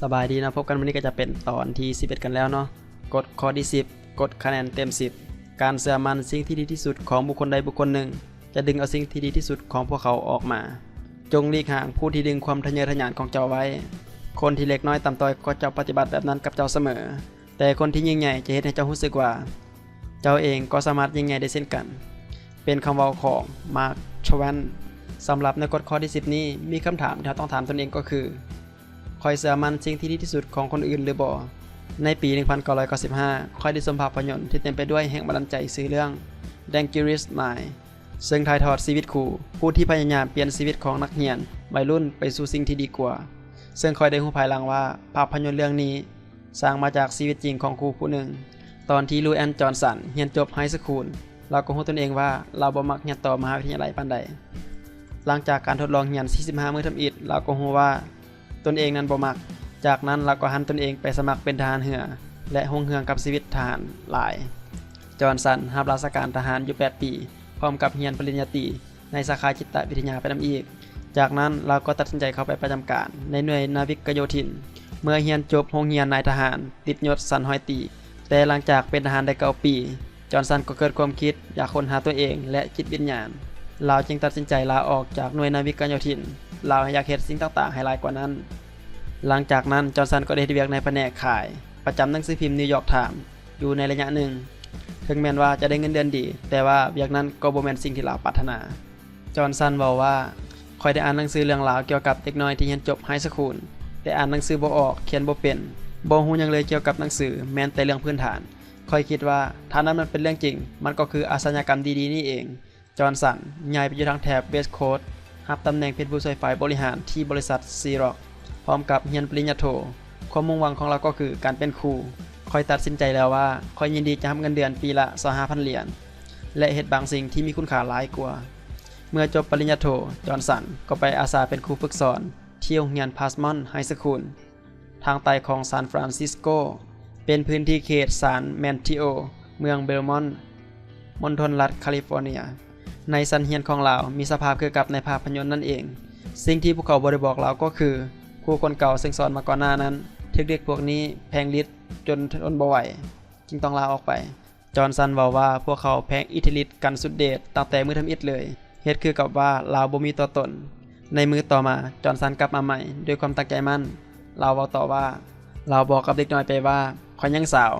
สบายดีนะพบกันวันนี้ก็จะเป็นตอนที่ 11 กันแล้วเนาะกฎข้อที่ 10กฎคะแนนเต็ม 10 การเสื่อมันสิ่งที่ดีที่สุดของบุคคลใดบุคคลหนึ่ง จะดึงเอาสิ่งที่ดีที่สุดของพวกเขาออกมา จงหลีกห่างผู้ที่ดึงความทะเยอทะยานของเจ้าไว้ คนที่เล็กน้อยต่ำต้อยก็จะปฏิบัติแบบนั้นกับเจ้าเสมอ แต่คนที่ยิ่งใหญ่จะเห็นให้เจ้ารู้สึกว่า เจ้าเองก็สามารถยิ่งใหญ่ได้เช่นกัน เป็นคำว้าของมาร์คชแวนสำหรับในกฎข้อที่ 10 นี้มีคำถามที่เราต้องถามตนเองก็คือ อยเสือมันสิ่งที่ดีที่สุดของคนอื่นหรือบ่ในปี 1995 คอยได้ชมภาพยนตร์ที่เต็มไปด้วยแห่งบันดาลใจสื่อเรื่อง Dangerous Mind ซึ่งถ่ายทอดชีวิตครูผู้ที่พยายามเปลี่ยนชีวิตของนักเรียนวัยรุ่นไปสู่สิ่งที่ดีกว่า ซึ่งคอยได้รู้ภายหลังว่า ภาพยนตร์เรื่องนี้ สร้างมาจากชีวิตจริงของครูผู้หนึ่ง ตอนที่ลูแอนจอห์นสันเรียนจบไฮสคูลเราก็รู้ตนเองว่าเราบ่มักเรียนต่อมหาวิทยาลัยปานใด หลังจากการทดลองเรียน45 มื้อทำอิฐเราก็รู้ว่า ตนเองนั้นบ่มัก จากนั้นเราก็หันตนเองไปสมัครเป็นทหารเรือ และห่วงเหืองกับชีวิตทหารหลาย จอห์นสันรับราชการทหารอยู่ 8 ปี พร้อมกับเรียนปริญญาตรีในสาขาจิตวิทยาไปนํอีก จากนั้นเราก็ตัดสินใจเข้าไปประจำการในหน่วยนาวิกโยธิน เมื่อเรียนจบโรงเรียนนายทหาร ติดยศสันหอยตี แต่หลังจากเป็นทหารได้เก้าปี จอห์นสันก็เกิดความคิดอยากค้นหาตัวเองและจิตวิญญาณเราจึงตัดสินใจลาออกจากหน่วยนาวิกโยธิน เราอยากเฮ็ดสิ่งต่างๆ ให้หลายกว่านั้น หลังจากนั้นจอห์นสันก็ได้เวียกในแผนกขาย ประจำหนังสือพิมพ์นิวยอร์กไทม์อยู่ในระยะหนึ่ง ถึงแม้นว่าจะได้เงินเดือนดี แต่ว่าเวียกนั้นก็บ่แม่นสิ่งที่เราปรารถนา จอห์นสันเว้าว่าคอยได้อ่านหนังสือเรื่องราวเกี่ยวกับเด็กน้อยที่เรียนจบไฮสคูลแต่อ่านหนังสือบ่ออกเขียนบ่เป็นบ่ฮู้หยังเลยเกี่ยวกับหนังสือแม้นแต่เรื่องพื้นฐานคอยคิดว่าถ้านั้นมันเป็นเรื่องจริง มันก็คืออาชญากรรมดีๆนี่เองจอห์นสันย้ายไปอยู่ทางแถบเวสต์โคสต์ รับตำแหน่งเป็นผู้ช่วยฝ่ายบริหารที่บริษัทซีร็อกพร้อมกับเรียนปริญญาโทความมุ่งหวังของเราก็คือการเป็นครูคอยตัดสินใจแล้วว่าคอยยินดีจะรับเงินเดือนปีละ25,000เหรียญและเฮ็ดบางสิ่งที่มีคุณค่าหลายกว่า เมื่อจบปริญญาโทจอห์นสันก็ไปอาสาเป็นครูฝึกสอนที่โรงเรียนพาสมอนไฮสคูลทางใต้ของซานฟรานซิสโก เป็นพื้นที่เขตซานแมนติโอ เมืองเบลมอนต์มณฑลรัฐแคลิฟอร์เนีย ในสันเฮียนของเรามีสภาพคือกับในภาพยนตร์นั่นเอง สิ่งที่พวกเขาบริบอกเราก็คือครูคนเก่าซึ่งสอนมาก่อนหน้านั้นทึกเด็กพวกนี้แพงฤทธิ์จนทนบ่ไหวจึงต้องลาออกไป จอห์นสันบอกว่าพวกเขาแพงอิทธิฤทธิ์กันสุดเดชตั้งแต่มือทำอิฐเลยเฮ็ดคือกับว่าลาวบ่มีตัวตน ในมือต่อมาจอห์นสันกลับมาใหม่ด้วยความตั้งใจมั่นเราเว้าต่อว่าเราบอกกับเด็กน้อยไปว่าคอยยังสาว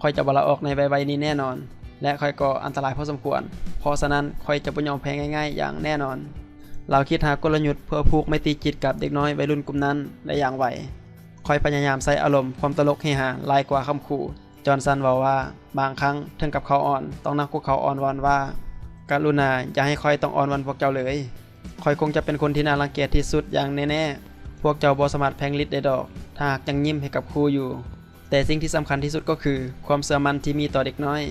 คอยจะบลาออกในวัยๆนี้แน่นอน และคอยก็อันตรายพอสมควร เพราะฉะนั้นคอยจะบ่ยอมแพ้ง่ายๆ อย่างแน่นอน เราคิดหากลยุทธ์เพื่อผูกไม่ตีจิตกับเด็กน้อยวัยรุ่นกลุ่มนั้นได้อย่างไวคอยพยายามใส่อารมณ์ความตลกเฮฮาลายกว่าคำขู่จอห์นสันเว้าว่าบางครั้งถึงกับเขาอ่อนต้องนักพวกเขาอ่อนวอนว่าการุณาอย่าให้คอยต้องอ่อนวอนพวกเจ้าเลย คอยคงจะเป็นคนที่น่ารังเกียจที่สุดอย่างแน่ๆ พวกเจ้าบ่สมารถแพงฤทธิ์ได้ดอก ถ้าหากยังยิ้มให้กับครูอยู่ แต่สิ่งที่สำคัญที่สุดก็คือ ความเสื่อมันที่มีต่อเด็กน้อย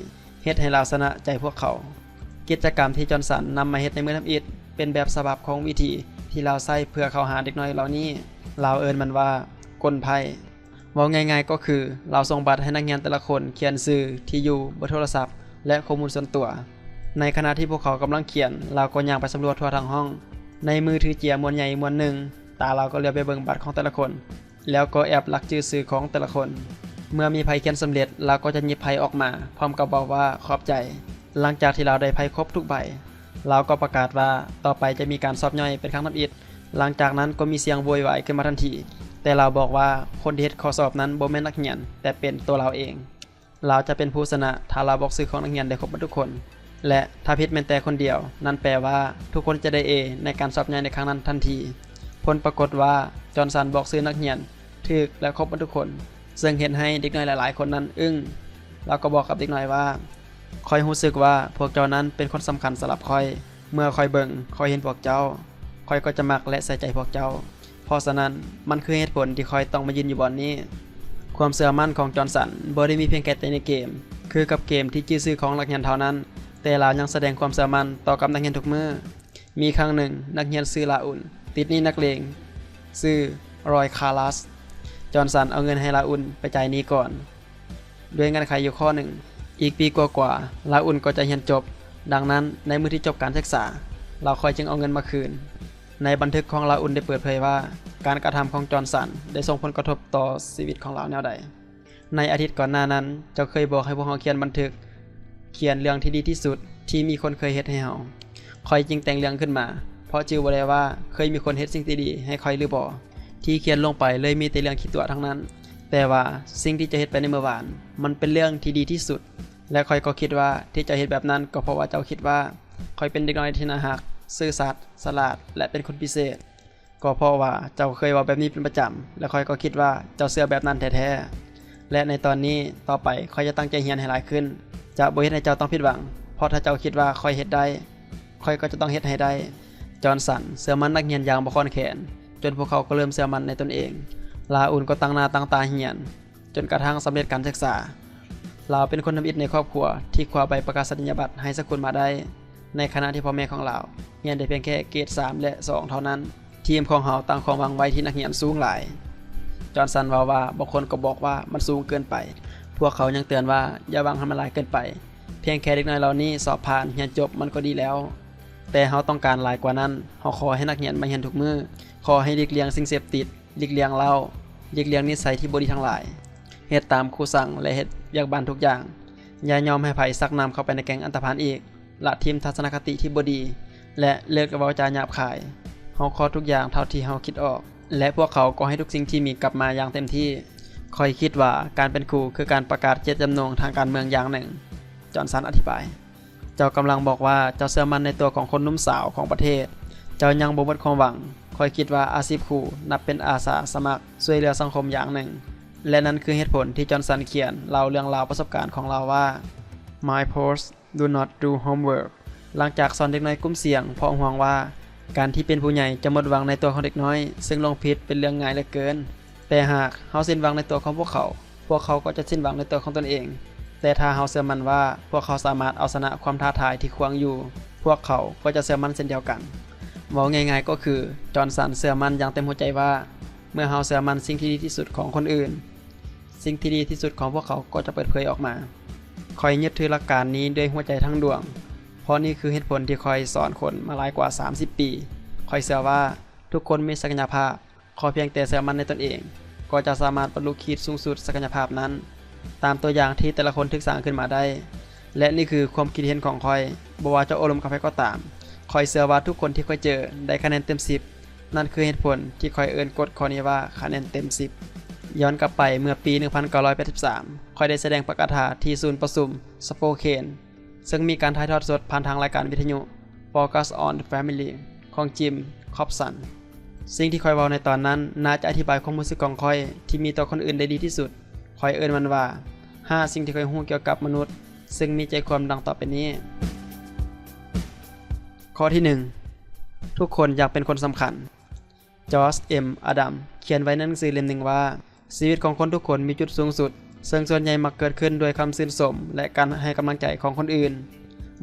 เฮ็ดให้เราชนะใจพวกเขา กิจกรรมที่จอห์นสันนำมาเฮ็ดในมือทำอิฐเป็นแบบฉบับของวิธีที่เราใช้เพื่อเข้าหาเด็กน้อยเหล่านี้ เราเอิ้นมันว่ากลไพ่เว้าง่ายๆก็คือเราส่งบัตรให้นักเรียนแต่ละคนเขียนชื่อที่อยู่เบอร์โทรศัพท์ และข้อมูลส่วนตัว ในขณะที่พวกเขากำลังเขียน เราก็ย่างไปสำรวจทั่วทั้งห้อง ในมือถือเจียมวนใหญ่มวนหนึ่งตาเราก็เลียวไปเบิ่งบัตรของแต่ละคน แล้วก็แอบลักชื่อสื่อของแต่ละคน เมื่อมีไพ่เขียนสำเร็จเราก็จะหยิบไพ่ออกมา พร้อมกับบอกว่าขอบใจ หลังจากที่เราได้ไพ่ครบทุกใบเราก็ประกาศว่าต่อไปจะมีการสอบย่อยเป็นครั้งนับอิดหลังจากนั้นก็มีเสียงโวยวายขึ้นมาทันที แต่เราบอกว่าคนที่เฮ็ดข้อสอบนั้นบ่แม่นนักเรียน แต่เป็นตัวเราเอง เราจะเป็นผู้ชนะถ้าเราบอกชื่อของนักเรียนได้ครบมดทุกคน และถ้าผิดแม้แต่คนเดียว นั่นแปลว่าทุกคนจะได้ A ในการสอบย่อยในครั้งนั้นทันที ผลปรากฏว่าจอห์นสันบอกชื่อนักเรียนถูกและครบมดทุกคน ซึ่งเห็นให้เด็กน้อยหลาย ๆ คนนั้นอึ้งเราก็บอกกับเด็กน้อยว่าคอยรู้สึกว่าพวกเจ้านั้นเป็นคนสำคัญสำหรับคอย เมื่อคอยเบิ่งคอยเห็นพวกเจ้าคอยก็จะมักและใส่ใจพวกเจ้า เพราะฉะนั้นมันคือเหตุผลที่คอยต้องมายืนอยู่บอนนี้ ความเสื่อมั่นของจอห์นสันบ่ได้มีเพียงแค่ในเกม คือกับเกมที่ชื่อซื่อของนักเรียนเท่านั้น แต่เรายังแสดงความเสื่อมั่นต่อกับนักเรียนทุกมือมีครั้งหนึ่งนักเรียนชื่อลาอุนติดนี้นักเลงชื่อรอยคาลัส จอห์นสันเอาเงินให้ลาอุนไปจ่ายนี้ก่อน ด้วยเงื่อนไขอยู่ข้อหนึ่ง อีกปีกว่าๆลาอุนก็จะเรียนจบ ดังนั้นในมือที่จบการศึกษา เราคอยจึงเอาเงินมาคืน ในบันทึกของลาอุนได้เปิดเผยว่า การกระทำของจอห์นสันได้ส่งผลกระทบต่อชีวิตของเราแนวใด ในอาทิตย์ก่อนหน้านั้น เจ้าเคยบอกให้พวกเราเขียนบันทึก เขียนเรื่องที่ดีที่สุดที่มีคนเคยเฮ็ดให้เฮาคอยจึงแต่งเรื่องขึ้นมา เพราะจื่อบ่ได้ว่าเคยมีคนเฮ็ดสิ่งที่ดีให้คอยหรือบ่ ที่เขียนลงไปเลยมีแต่เรื่องคิดตัวทั้งนั้น แต่ว่าสิ่งที่จะเฮ็ดไปในเมื่อวาน มันเป็นเรื่องที่ดีที่สุด และคอยก็คิดว่าที่จ้าเฮ็ดแบบนั้นก็เพราะว่าเจ้าคิดว่าคอยเป็นเด็กน้อยที่น่ารัก ซื่อสัตย์ฉลาด และเป็นคนพิเศษ ก็เพราะว่าเจ้าเคยว่าแบบนี้เป็นประจำและคอยก็คิดว่าเจ้าเชื่อแบบนั้นแท้ๆและในตอนนี้ต่อไปคอยจะตั้งใจเรียนให้หลายขึ้น จะบ่เฮ็ดให้เจ้าต้องผิดหวัง เพราะถ้าเจ้าคิดว่าคอยเฮ็ดได้คอยก็จะต้องเฮ็ดให้ได้จอห์นสันเชื่อมันนักเรียนยางบ่ค่อนแขน จนพวกเขาก็เริ่มเชื่อมั่นในตนเอง ลาอุนก็ตั้งหน้าตั้งตาเรียน จนกระทั่งสำเร็จการศึกษา ลาวเป็นคนทำอิฐในครอบครัว ที่คว้าใบประกาศนียบัตรให้สกุลมาได้ ในขณะที่พ่อแม่ของเราเรียนได้เพียงแค่เกรด3และ 2 เท่านั้น ทีมของเฮาตั้งความหวังไว้ที่นักเรียนสูงหลาย จอห์นสันว่าว่าบางคนก็บอกว่ามันสูงเกินไป พวกเขายังเตือนว่าอย่าวังให้มันหลายเกินไป เพียงแค่เด็กน้อยเหล่านี้สอบผ่านเรียนจบมันก็ดีแล้ว แต่เฮาต้องการหลายกว่านั้นเฮาขอให้นักเรียนมาเรียนทุกมือ ขอให้หลีกเลี่ยงสิ่งเสพติดหลีกเลี่ยงเหล้าหลีกเลี่ยงนิสัยที่บ่ดีทั้งหลายเฮ็ดตามครูสั่งและเฮ็ดเวียกบ้านทุกอย่าง อย่ายอมให้ไผซักน้ำเข้าไปในแก๊งอันตพานอีกละทีมทัศนคติที่บ่ดี และเลิกเว้าจาหยาบคายเฮาขอทุกอย่างเท่าที่เฮาคิดออก และพวกเขาก็ให้ทุกสิ่งที่มีกลับมาอย่างเต็มที่คอยคิดว่าการเป็นครูคือการประกาศเจตจำนงทางการเมืองอย่างหนึ่ง จอห์นสันอธิบาย เจ้ากำลังบอกว่าเจ้าเชื่อมั่นในตัวของคนหนุ่มสาวของประเทศ เจ้ายังบ่หมดความหวัง คอยคิดว่าอาชีพครูนับเป็นอาสาสมัครช่วยเหลือสังคมอย่างหนึ่ง และนั่นคือเหตุผลที่จอห์นสันเขียนเล่าเรื่องราวประสบการณ์ของเราว่า My post do not do homework หลังจากสอนเด็กน้อยกลุ่มเสี่ยงเพราะห่วงว่า การที่เป็นผู้ใหญ่จะหมดหวังในตัวของเด็กน้อย ซึ่งลงผิดเป็นเรื่องง่ายเหลือเกิน แต่หากเฮาสิ้นหวังในตัวของพวกเขา พวกเขาก็จะสิ้นหวังในตัวของตนเอง แต่ถ้าเฮาเชื่อมั่นว่าพวกเขาสามารถเอาชนะความท้าทายที่ขวางอยู่ พวกเขาก็จะเชื่อมั่นเช่นเดียวกัน เว้าง่ายๆก็คือจอห์นสันเชื่อมันอย่างเต็มหัวใจว่า เมื่อเฮาเชื่อมันสิ่งที่ดีที่สุดของคนอื่น สิ่งที่ดีที่สุดของพวกเขาก็จะเปิดเผยออกมา คอยยึดถือหลักการนี้ด้วยหัวใจทั้งดวง เพราะนี่คือเหตุผลที่คอยสอนคนมาหลายกว่า 30 ปี คอยเชื่อว่าทุกคนมีศักยภาพ ขอเพียงแต่เชื่อมันในตนเอง ก็จะสามารถบรรลุขีดสูงสุดศักยภาพนั้น ตามตัวอย่างที่แต่ละคนทึกสร้างขึ้นมาได้ และนี่คือความคิดเห็นของคอยบ่ว่าจะโอลมกับใครก็ตาม คอยเชื่อว่าทุกคนที่คอยเจอได้คะแนนเต็ม 10 นั่นคือเหตุผลที่คอยเอิ้นกฎข้อนี้ว่าคะแนนเต็ม 10 ย้อนกลับไปเมื่อปี 1983 คอยได้แสดงประกาศาที่ศูนย์ประชุมสโปเคนซึ่งมีการถ่ายทอดสดผ่านทางรายการวิทยุ Focus on the Family ของจิม คอปสัน สิ่งที่คอยเว้าในตอนนั้น น่าจะอธิบายความรู้สึกของคอย ที่มีต่อคนอื่นได้ดีที่สุด คอยเอิ้นมันว่า 5 สิ่งที่คอยรู้เกี่ยวกับมนุษย์ ซึ่งมีใจความดังต่อไปนี้ ข้อที่ 1 ทุกคนอยากเป็นคนสำคัญ จอร์จเอ็มอดัม เขียนไว้ในหนังสือเล่มหนึ่งว่า ชีวิตของคนทุกคนมีจุดสูงสุด ซึ่งส่วนใหญ่มักเกิดขึ้นด้วยคำชื่นชมและการให้กำลังใจของคนอื่น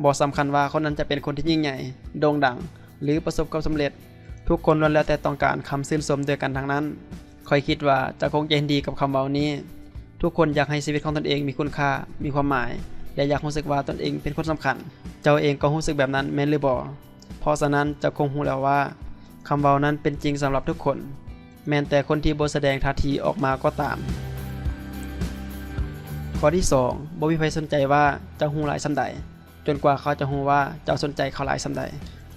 บ่สำคัญว่าคนนั้นจะเป็นคนที่ยิ่งใหญ่ โด่งดัง หรือประสบความสำเร็จ ทุกคนล้วนแล้วแต่ต้องการคำชื่นชมด้วยกันทั้งนั้นคอยคิดว่าจะคงเห็นดีกับคำเว้านี้ ทุกคนอยากให้ชีวิตของตนเองมีคุณค่า มีความหมาย และอยากรู้สึกว่าตนเองเป็นคนสำคัญ เจ้าเองก็รู้สึกแบบนั้นแม่นหรือบ่เพราะฉะนั้นเจะคงรู้แล้วว่าคำเว้านั้นเป็นจริงสำหรับทุกคน แม้นแต่คนที่บ่แสดงท่าทีออกมาก็ตาม ข้อที่2บ่มีใครสนใจว่าเจ้าฮู้หลายส่าใด จนกว่าเขาจะฮู้ว่าเจ้าสนใจเขาหลายส่าใด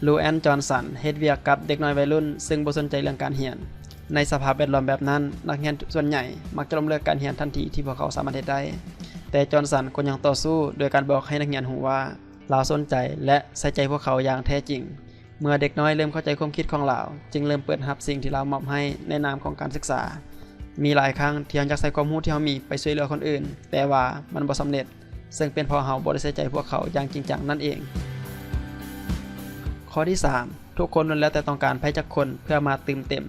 ลูแอนจอห์นสันเฮ็ดเวียกกับเด็กน้อยวัยรุ่น ซึ่งบ่สนใจเรื่องการเรียน ในสภาพแวดล้อมแบบนั้น นักเรียนส่วนใหญ่มักจะล้มเลิกการเรียนทันทีที่พวกเขาสามารถเฮ็ดได้ แต่จอห์นสันก็ยังต่อสู้โดยการบอกให้นักเรียนรู้ว่าเราสนใจและใส่ใจพวกเขาอย่างแท้จริง เมื่อเด็กน้อยเริ่มเข้าใจความคิดของเราจึงเริ่มเปิดรับสิ่งที่เรามอบให้ในนามของการศึกษา มีหลายครั้งที่เราอยากใส่ความรู้ที่เรามีไปช่วยเหลือคนอื่น แต่ว่ามันบ่สำเร็จ ซึ่งเป็นเพราะเราบ่ได้ใส่ใจพวกเขาอย่างจริงจังนั่นเอง ข้อที่ 3 ทุกคนล้วนแล้วแต่ต้องการไผจักคนเพื่อมาเติมเต็ม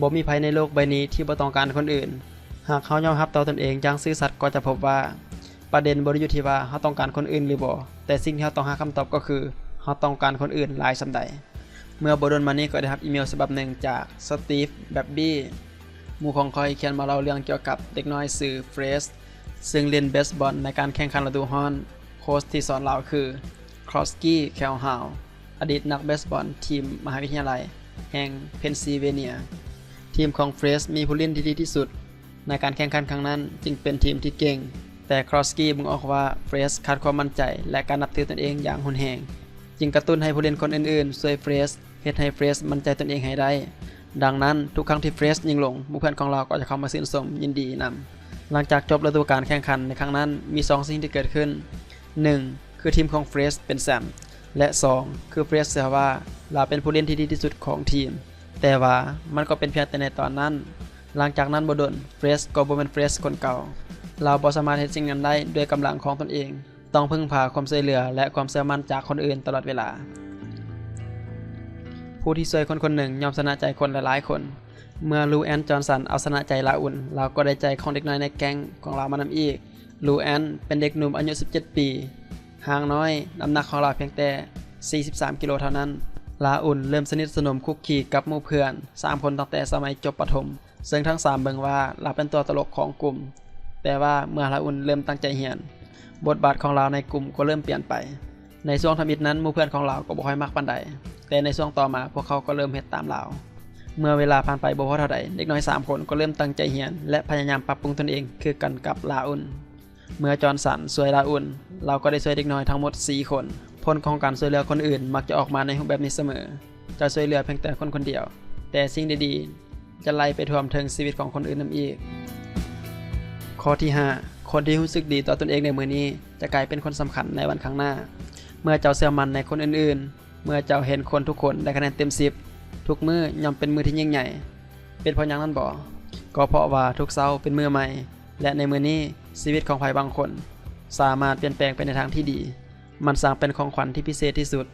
บ่มีไผในโลกใบนี้ที่บ่ต้องการคนอื่น หากเขายอมรับต่อตนเองอย่างซื่อสัตย์ก็จะพบว่า ประเด็นบ่ได้อยู่ที่ว่าเราต้องการคนอื่นหรือบ่แต่สิ่งที่เราต้องหาคำตอบก็คือเราต้องการคนอื่นหลายส่าใด เมื่อบ่ดนมานี้ก็ได้รับอีเมลฉบับหนึ่งจากสตีฟแบบบี้มูของคอยเขียนมาเล่าเรื่องเกี่ยวกับเด็กน้อยชื่อเฟรสซึ่งเล่นเบสบอลในการแข่งขันฤดูร้อนโค้ชที่สอนเราคือครอสกี้แคลฮาวอดีตนักเบสบอลทีมมหาวิทยาลัย แห่งเพนซิลเวเนีย ทีมของเฟรสมีผู้เล่นที่ดีที่สุด ในการแข่งขันครั้งนั้นจึงเป็นทีมที่เก่ง แต่ครอสกี้มึงออกว่าเฟรสขาดความมั่นใจ และการนับถือตนเองอย่างหุนแหงจึงกระตุ้นให้ผู้เล่นคนอื่นๆช่วยเฟรสเฮ็ดให้เฟรสมั่นใจตนเองให้ได้ ดังนั้นทุกครั้งที่เฟรสยิงลงหมู่เพื่อนของเราก็จะเข้ามาชื่นชมยินดีนำหลังจากจบฤดูกาลแข่งขันในครั้งนั้นมี 2 สิ่งที่เกิดขึ้น 1. คือทีมของเฟรสเป็นแชมป์และ 2. คือเฟรสเชื่อว่าเราเป็นผู้เล่นที่ดีที่สุดของทีม แต่ว่ามันก็เป็นเพียงแต่ในตอนนั้น หลังจากนั้นบดนเฟรสก็บ่เป็นเฟรสคนเก่า เราบ่สามารถเฮ็ดสิ่งนั้นได้ด้วยกำลังของตนเอง ต้องพึ่งพาความช่วยเหลือและความเชื่อมั่นจากคนอื่นตลอดเวลา ผู้ที่ช่วยคนคนหนึ่งยอมชนะใจคนหลายๆคน เมื่อลูแอนจอห์นสันเอาชนะใจลาอุ่น เราก็ได้ใจของเด็กน้อยในแก๊งของเรามานำอีกลูแอนเป็นเด็กหนุ่มอายุ 17 ปีห่างน้อยน้ำหนักของเราเพียงแต่ 43 กิโลเท่านั้นลาอุ่นเริ่มสนิทสนมคุกคีกับมู่เพื่อน 3 คนตั้งแต่สมัยจบประถม ซึ่งทั้ง3เบิ่งว่าเราเป็นตัวตลกของกลุ่ม แต่ว่าเมื่อลาอุ่นเริ่มตั้งใจเรียน บทบาทของเราในกลุ่มก็เริ่มเปลี่ยนไป ในช่วงทำอิฐนั้นมู่เพื่อนของเราก็บ่ค่อยมักปานใด แต่ในช่วงต่อมาพวกเขาก็เริ่มเฮ็ดตามเรา เมื่อเวลาผ่านไปบ่พอเท่าใดเด็กน้อย 3 คนก็เริ่มตั้งใจเรียน และพยายามปรับปรุงตนเองคือกันกับลาอุ่น เมื่อจอนสันช่วยลาอุ่น เราก็ได้ช่วยเด็กน้อยทั้งหมด 4 คนผลของการช่วยเหลือคนอื่นมักจะออกมาในรูปแบบนี้เสมอ จะช่วยเหลือเพียงแต่คนคนเดียว แต่สิ่งดีๆ จะไล่ไปท่วมถึงชีวิตของคนอื่นนํอีก ข้อที่ 5 คนที่รู้สึกดีต่อตนเองในมือนี้ จะกลายเป็นคนสำคัญในวันข้างหน้า เมื่อเจ้าเชื่อมันในคนอื่นๆ เมื่อเจ้าเห็นคนทุกคนได้คะแนนเต็ม 10 ทุกมือย่อมเป็นมือที่ยิ่งใหญ่ เป็นเพราะยังนั้นบ่ก็เพราะว่าทุกเช้าเป็นมือใหม่ และในมือนี้ชีวิตของใครบางคน สามารถเปลี่ยนแปลงไปในทางที่ดี มันสร้างเป็นของขวัญที่พิเศษที่สุด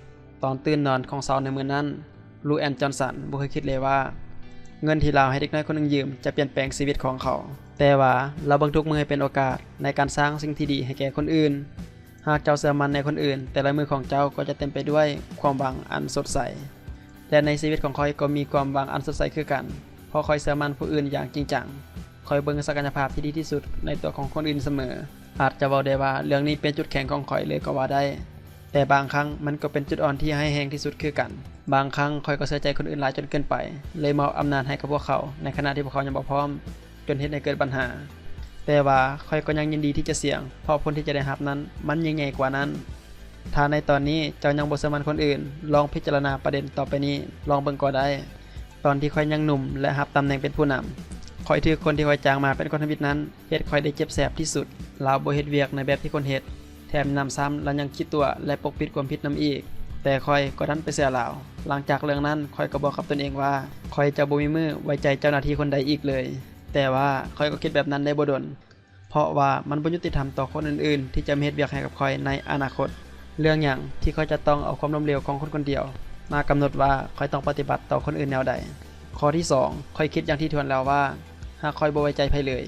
ตอนตื่นนอนของเช้าในมือนั้นลูแอนจอห์นสันบ่เคยคิดเลยว่า เงินที่เราให้เด็กน้อยคนหนึงยืมจะเปลี่ยนแปลงชีวิตของเขา แต่ว่าเราบังทุกมือให้เป็นโอกาสในการสร้างสิ่งที่ดีให้แก่คนอื่น หากเจ้าเชื่อมันในคนอื่น แต่ละมือของเจ้าก็จะเต็มไปด้วยความหวังอันสดใส และในชีวิตของคอยก็มีความหวังอันสดใสคือกันเพราะคอยเชื่อมันผู้อื่นอย่างจริงจังคอยเบิ่งศักยภาพที่ดีที่สุดในตัวของคนอื่นเสมอ อาจจะเว้าได้ว่าเรื่องนี้เป็นจุดแข็งของคอยเลยก็ว่าได้ แต่บางครั้งมันก็เป็นจุดอ่อนที่ให้แหงที่สุดคือกัน บางครั้งคอยก็เสียใจคนอื่นหลายจนเกินไป เลยมอบอำนาจให้กับพวกเขา ในขณะที่พวกเขายังบ่พร้อม จนเฮ็ดให้เกิดปัญหา แต่ว่าคอยก็ยังยินดีที่จะเสี่ยง เพราะผลที่จะได้รับนั้น มันยิ่งใหญ่กว่านั้น ถ้าในตอนนี้เจ้ายังบ่เชื่อมั่นคนอื่น ลองพิจารณาประเด็นต่อไปนี้ ลองเบิ่งก็ได้ ตอนที่คอยยังหนุ่ม และรับตำแหน่งเป็นผู้นำคอยถือคนที่คอยจ้างมาเป็นคนทำบิดนั้นเฮ็ดคอยได้เจ็บแสบที่สุดลาวบ่เฮ็ดเวียกในแบบที่คนเฮ็ด แถมนำซ้ำและยังคิดตัวและปกปิดความผิดนำอีก แต่คอยก็ดันไปเสียเหล่า หลังจากเรื่องนั้นคอยก็บอกกับตนเองว่าคอยจะบ่มีมือไว้ใจเจ้าหน้าที่คนใดอีกเลย แต่ว่าคอยก็คิดแบบนั้นได้บ่ดน เพราะว่ามันบ่ยุติธรรมต่อคนอื่นๆ ที่จะเฮ็ดเวียกให้กับคอยในอนาคต เรื่องหยังที่คอยจะต้องเอาความล้มเหลวของคนคนเดียวมากำหนดว่าคอยต้องปฏิบัติต่อคนอื่นแนวใด ข้อที่2คอยคิดอย่างที่ทวนแล้วว่า หากคอยบ่ไว้ใจไผเลย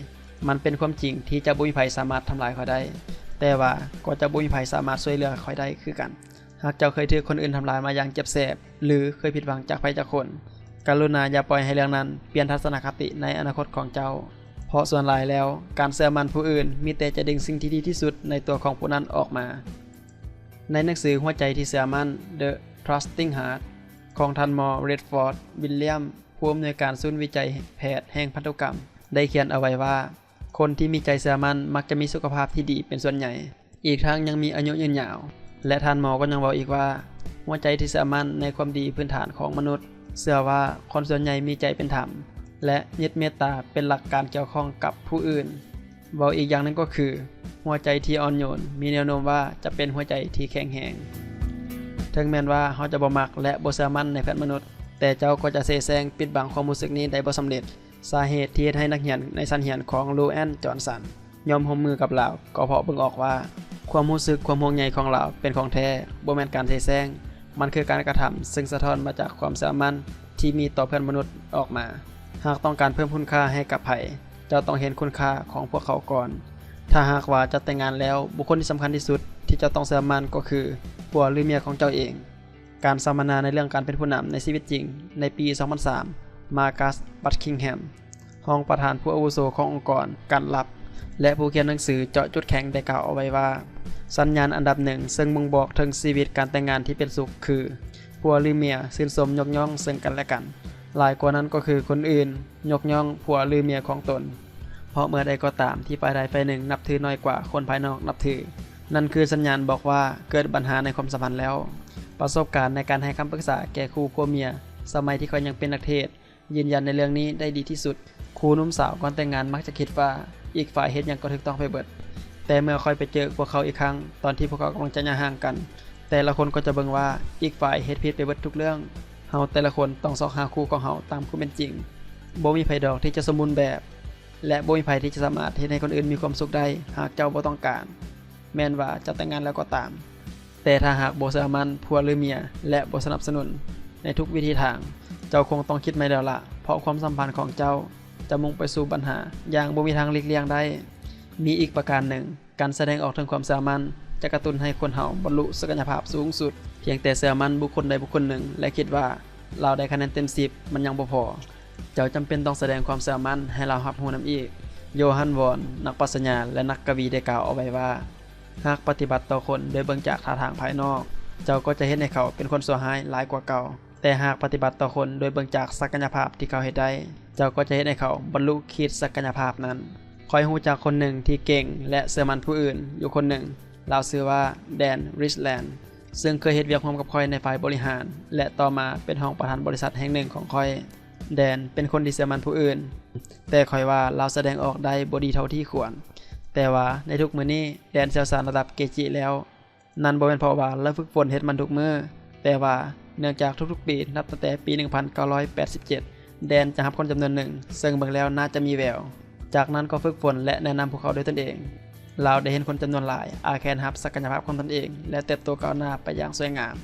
มันเป็นความจริงที่จะบ่มีไผสามารถทำลายคอยได้ แต่ว่าก็จะบ่มีไผสามารถช่วยเหลือคอยได้คือกัน หากเจ้าเคยถูกคนอื่นทำลายมาอย่างเจ็บแสบ หรือเคยผิดหวังจากไผจากคน กรุณาอย่าปล่อยให้เรื่องนั้นเปลี่ยนทัศนคติในอนาคตของเจ้า เพราะส่วนหลายแล้ว การเชื่อมันผู้อื่น มีแต่จะดึงสิ่งที่ดีที่สุดในตัวของผู้นั้นออกมา ในหนังสือหัวใจที่เชื่อมั่น The Trusting Heart ของท่านมอร์เรดฟอร์ดวิลเลียมผู้อำนวยการศูนย์วิจัยแพทย์แห่งพันธุกรรม ได้เขียนเอาไว้ว่า คนที่มีใจเชื่อมันมักจะมีสุขภาพที่ดีเป็นส่วนใหญ่ อีกทั้งยังมีอายุยืนยาว และท่านหมอก็ยังบอกอีกว่า หัวใจที่เชื่อมันในความดีพื้นฐานของมนุษย์เชื่อว่าคนส่วนใหญ่มีใจเป็นธรรม และยึดเมตตาเป็นหลักการเกี่ยวข้องกับผู้อื่นเว้าอีกอย่างหนึงก็คือ หัวใจที่อ่อนโยนมีแนวโน้มว่าจะเป็นหัวใจที่แข็งแรงถึงแม้นว่าเขาจะบ่มักและบ่เชื่อมันในเพื่อนมนุษย์ แต่เจ้าก็จะเสแสร้งปิดบังความรู้สึกนี้ได้บ่สำเร็จ สาเหตุที่ให้นักเรียนในชั้นเรียนของลูแอนจอห์นสันยอมร่มมือกับเราก็เพราะเบิ่งออกว่า ความรู้สึกความห่วงใยของเราเป็นของแท้บ่แม่นการเสแสร้งมันคือการกระทำซึ่งสะท้อนมาจากความเชื่อมั่นที่มีต่อเพื่อนมนุษย์ออกมา หากต้องการเพิ่มคุณค่าให้กับไผเจ้าต้องเห็นคุณค่าของพวกเขาก่อน ถ้าหากว่าจะแต่งงานแล้วบุคคลที่สำคัญที่สุดที่เจ้าต้องเชื่อมั่นก็คือผัวหรือเมียของเจ้าเอง การสัมมนาในเรื่องการเป็นผู้นำในชีวิตจริง ในปี 2003 มากัส บัตคิงแฮมรองประธานผู้อาวุโสขององค์กร การลับ และผู้เขียนหนังสือเจาะจุดแข็งได้กล่าวเอาไว้ว่า สัญญาณอันดับหนึ่งซึ่งมึงบอกถึงชีวิตการแต่งงานที่เป็นสุขคือผัวหรือเมียชื่นชมยกย่องซึ่งกันและกัน หลายกว่านั้นก็คือคนอื่น ยกย่องผัวหรือเมียของตน เพราะเมื่อใดก็ตามที่ฝ่ายใดฝ่ายหนึ่งนับถือน้อยกว่าคนภายนอกนับถือ นั่นคือสัญญาณบอกว่าเกิดปัญหาในความสัมพันธ์แล้ว ประสบการณ์ในการให้คำปรึกษาแก่ครูผัวเมีย สมัยที่เขายังเป็นนักเทศ ยืนยันในเรื่องนี้ได้ดีที่สุดครูนุ่มสาวก่อนแต่งงานมักจะคิดว่าอีกฝ่ายเฮ็ดยังก็ถูกต้องไปเบิด แต่เมื่อค่อยไปเจอพวกเขาอีกครั้ง ตอนที่พวกเขากำลังจะย่าห่างกัน แต่ละคนก็จะเบิ่งว่าอีกฝ่ายเฮ็ดผิดไปเบิดทุกเรื่องเฮาแต่ละคนต้องซอกหาคู่ของเฮาตามความเป็นจริงบ่มีไผดอกที่จะสมบูรณ์แบบ และบ่มีไผที่จะสามารถเฮ็ดให้คนอื่นมีความสุขได้หากเจ้าบ่ต้องการ แม้นว่าจะแต่งงานแล้วก็ตาม แต่ถ้าหากบ่เชื่อมั่นผัวหรือเมีย และบ่สนับสนุนในทุกวิธีทาง จ้าคงต้องคิดใหม่แล้วละเพราะความสัมพันธ์ของเจ้าจะมุ่งไปสู่ปัญหา อย่างบ่มีทางหลีกเลี่ยงได้ มีอีกประการหนึ่ง การแสดงออกถึงความสามัญจะกระตุ้นให้คนเฮาบรรลุศักยภาพสูงสุด เพียงแต่เสื่อมันบุคคลใดบุคคลหนึ่ง และคิดว่าเราได้คะแนนเต็ม 10 มันยังบ่พอ เจ้าจำเป็นต้องแสดงความสามัญให้เรารับรู้นํอีก โยฮันวอน นักปรัชญาและนักกวีได้กล่าวเอาไว้ว่า หากปฏิบัติต่อคนโดยเบิ่งจากท่าทางภายนอก เจ้าก็จะเห็นในเขาเป็นคนสัวหายหลายกว่าเก่า แต่หากปฏิบัติต่อคนโดยเบิ่งจากศักยภาพที่เขาเฮ็ดได้ เจ้าก็จะเห็นในเขาบรรลุขีดศักยภาพนั้น คอยฮู้จักคนหนึ่งที่เก่งและเสื่อมันผู้อื่น อยู่คนหนึ่งเราชื่อว่าแดนริชแลนด์ซึ่งเคยเฮ็ดเวียกร่วมกับคอยในฝ่ายบริหาร และต่อมาเป็นห้องประธานบริษัทแห่งหนึ่งของคอย แดนเป็นคนที่เสื่อมันผู้อื่น แต่คอยว่าเราแสดงออกได้บดีเท่าที่ควร แต่ว่าในทุกมื้อนี้แดนเชี่ยวชาญระดับเกจิแล้ว นั่นบ่แม่นเพราะว่าเราฝึกฝนเฮ็ดมันทุกมือแต่ว่า เนื่องจากทุกๆปีนับตั้งแต่ปี 1987 แดนจะรับคนจำนวนหนึ่ง ซึ่งเบิ่งแล้วน่าจะมีแวว จากนั้นก็ฝึกฝนและแนะนำพวกเขาด้วยตนเองเราได้เห็นคนจำนวนหลายอาแคนรับศักยภาพของตนเอง และเติบโตก้าวหน้าไปอย่างสวยงาม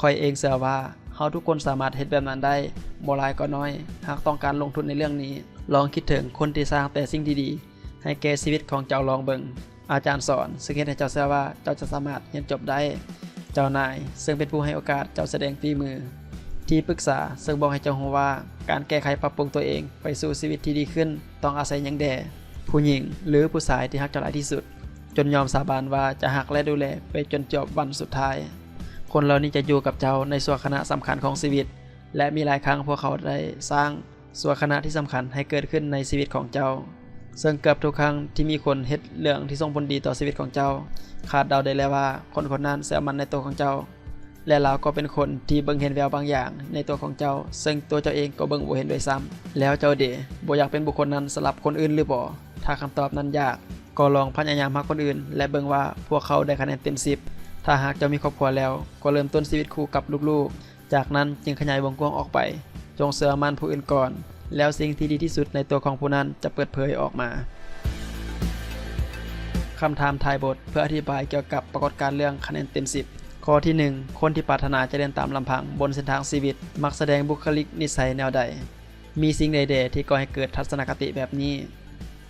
คอยเองเชื่อว่าเฮาทุกคนสามารถเฮ็ดแบบนั้นได้บ่หลายก็น้อย หากต้องการลงทุนในเรื่องนี้ ลองคิดถึงคนที่สร้างแต่สิ่งดีๆ ให้แก่ชีวิตของเจ้าลองเบิงอาจารย์สอน ซึ่งเฮ็ดให้เจ้าเชื่อว่าเจ้าจะสามารถเรียนจบได้ เจ้านาย ซึ่งเป็นผู้ให้โอกาสเจ้าแสดงฝีมือ ที่ปรึกษาซึ่งบอกให้เจ้ารู้ว่า การแก้ไขปรับปรุงตัวเองไปสู่ชีวิตที่ดีขึ้น ต้องอาศัยยังแด่ผู้หญิงหรือผู้ชายที่ฮักเจ้าหลายที่สุด จนยอมสาบานว่าจะหักและดูแลไปจนจบวันสุดท้าย คนเหล่านี้จะอยู่กับเจ้าในส่วนคณะสำคัญของชีวิต และมีหลายครั้งพวกเขาได้สร้างส่วนคณะที่สำคัญให้เกิดขึ้นในชีวิตของเจ้า ซึ่งเกือบทุกครั้งที่มีคนเฮ็ดเรื่องที่ส่งผลดีต่อชีวิตของเจ้า คาดเดาได้แล้วว่าคนคนนั้นเสื่อมันในตัวของเจ้า และเราก็เป็นคนที่เบิ่งเห็นแววบางอย่างในตัวของเจ้า ซึ่งตัวเจ้าเองก็เบิ่งบ่เห็นด้วยซ้ำแล้วเจ้าเดบ่อยากเป็นบุคคลนั้นสลับคนอื่นหรือบ่ถ้าคำตอบนั้นยาก ก็ลองพยายามหาคนอื่น และเบิ่งว่าพวกเขาได้คะแนนเต็ม 10 ถ้าหากเจ้ามีครอบครัวแล้ว ก็เริ่มต้นชีวิตคู่กับลูกๆ จากนั้นจึงขยายวงกว้างออกไป จงเสื่อมันผู้อื่นก่อน แล้วสิ่งที่ดีที่สุดในตัวของผู้นั้นจะเปิดเผยออกมาคำถามทายบทเพื่ออธิบายเกี่ยวกับปรากฏการณ์เรื่องคะแนนเต็ม 10 ข้อที่ 1 คนที่ปรารถนาจะเดินตามลำพังบนเส้นทางชีวิต มักแสดงบุคลิกนิสัยแนวใด มีสิ่งใดๆที่ก่อให้เกิดทัศนคติแบบนี้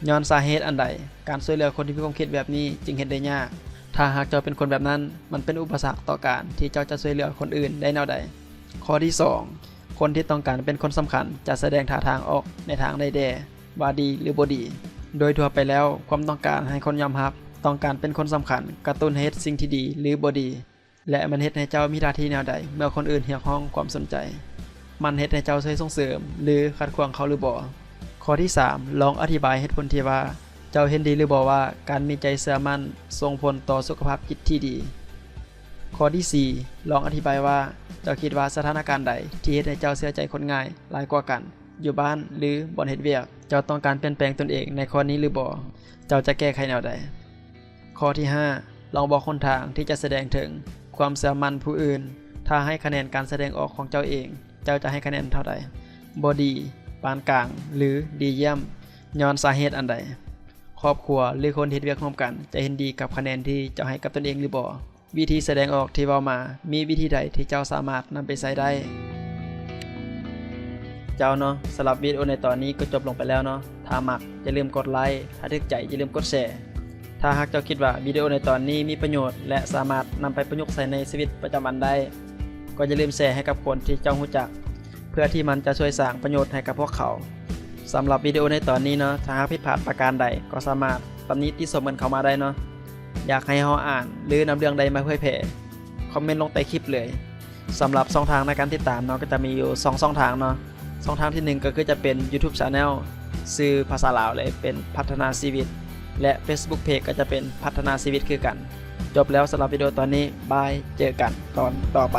ย้อนสาเหตุอันใด การช่วยเหลือคนที่มีความคิดแบบนี้จึงเห็นได้ยาก ถ้าหากเจ้าเป็นคนแบบนั้น มันเป็นอุปสรรคต่อการที่เจ้าจะช่วยเหลือคนอื่นได้แนวใด ข้อที่ 2 คนที่ต้องการเป็นคนสำคัญจะแสดงท่าทางออกในทางใดแด่ว่าดีหรือบดี โดยทั่วไปแล้วความต้องการให้คนยอมรับ ต้องการเป็นคนสำคัญ กระตุ้นให้เฮ็ดสิ่งที่ดีหรือบดี และมันเฮ็ดให้เจ้ามีท่าทีแนวใด เมื่อคนอื่นเรียกร้องความสนใจ มันเฮ็ดให้เจ้าช่วยส่งเสริม หรือขัดขวางเขาหรือบ่ข้อที่ 3 ลองอธิบายเหตุผลที่ว่า เจ้าเห็นดีหรือบ่ว่าการมีใจเสื่อมั่นส่งผลต่อสุขภาพจิตที่ดี ข้อที่ 4 ลองอธิบายว่า เจ้าคิดว่าสถานการณ์ใด ที่เฮ็ดให้เจ้าเสียใจคนง่ายหลายกว่ากัน อยู่บ้านหรือบ่อนเฮ็ดเวียก เจ้าต้องการเปลี่ยนแปลงตนเองในข้อนี้หรือบ่เจ้าจะแก้ไขแนวใด ข้อที่ 5 ลองบอกคนทางที่จะแสดงถึง ความเสื่อมั่นผู้อื่น ถ้าให้คะแนนการแสดงออกของเจ้าเอง เจ้าจะให้คะแนนเท่าใดบ่ดี ปานกลาง หรือดีเยี่ยมย้อนสาเหตุอันใด ครอบครัวหรือคนเฮ็ดเวียกร่วมกัน จะเห็นดีกับคะแนนที่เจ้าให้กับตนเองหรือบ่ วิธีแสดงออกที่เว้ามา มีวิธีใดที่เจ้าสามารถนำไปใช้ได้ เจ้าเนาะสำหรับวิดีโอในตอนนี้ก็จบลงไปแล้วเนาะ ถ้ามักอย่าลืมกดไลค์ ถ้าถึกใจอย่าลืมกดแชร์ ถ้าหากเจ้าคิดว่าวิดีโอในตอนนี้มีประโยชน์ และสามารถนำไปประยุกต์ใช้ในชีวิตประจำวันได้ ก็อย่าลืมแชร์ให้กับคนที่เจ้ารู้จัก เพื่อที่มันจะช่วยสร้างประโยชน์ให้กับพวกเขาสำหรับวิดีโอในตอนนี้เนาะ ถ้าหากผิดพลาดประการใดก็สามารถตำหนิติชมกันเข้ามาได้เนาะ อยากให้เฮาอ่าน หรือนำเรื่องใดมาเผยแพร่คอมเมนต์ลงใต้คลิปเลยสำหรับช่องทางในการติดตามเนาะก็จะมีอยู่2ช่องทางเนาะช่องทางที่หนึ่งก็คือจะเป็น YouTube Channel ซื้อภาษาลาวเลยเป็นพัฒนาชีวิต และ Facebook Page ก็จะเป็นพัฒนาชีวิตคือกัน จบแล้วสำหรับวิดีโอตอนนี้บายเจอกันตอนต่อไป